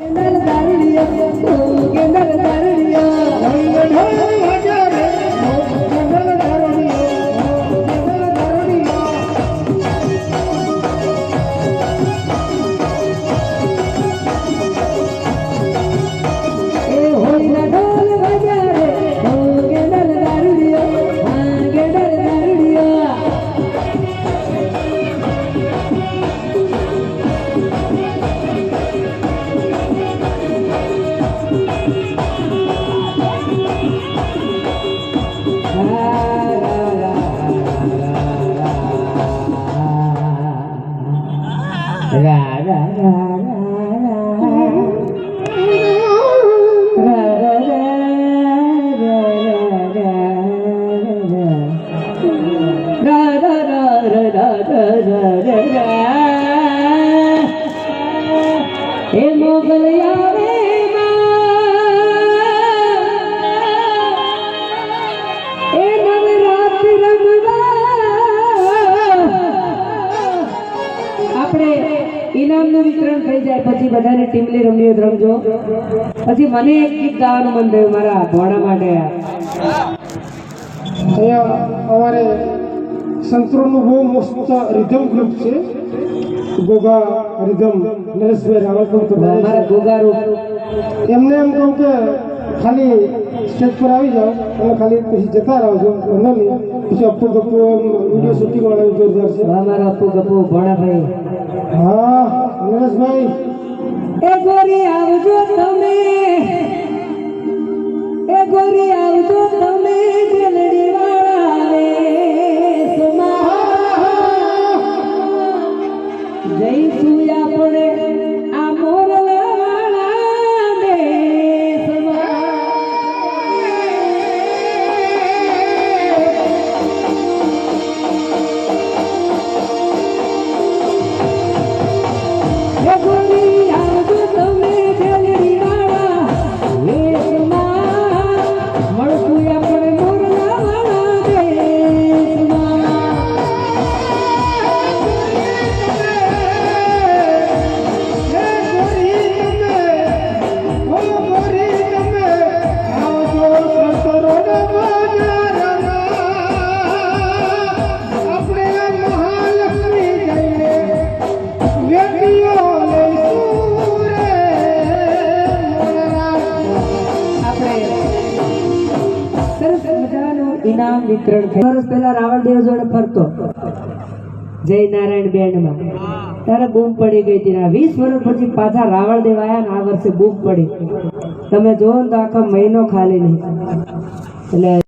રા રા રા રા ઇનામનું વિતરણ થઈ જાય પછી બધાને ટીમલી રમીઓ રમજો. પછી મને એક ગીત ગાવાનું મન થયું મારા ભોણા માટે. અહીંયા અમારે સંતરોનું બહુ મસ્ત રિધમ ગ્રુપ છે. ગોગા રિધમ નરેશભાઈ રાવલપુર મારા ગોગારું એમને એમ કહું કે ખાલી સ્ટેજ પર આવી જાઓ અને ખાલી પછી જતા રહો છો નહીં પછી અપ્પુ ગપ્પુ વીડિયો શૂટિંગ વાળા જોરદાર છે. મારા અપ્પુ ગપ્પુ ભાણાભાઈ હા નરેશભાઈ. એ ગોરી આવજો તમે. એ ગોરી આવજો તમે જલડી વાળા વેશમાં જય આપણે ઇનામ વિતરણ થયું. વર્ષ પહેલા રાવણદેવ જોડે ફરતો. જય નારાયણ બેન્ડમાં. ત્યારે બૂમ પડી ગઈ હતી વીસ વર્ષ પછી પાછા રાવણદેવ આવ્યા ને આ વર્ષે બૂમ પડી. તમે જોવો ને તો આખો મહિનો ખાલી નહીં. એટલે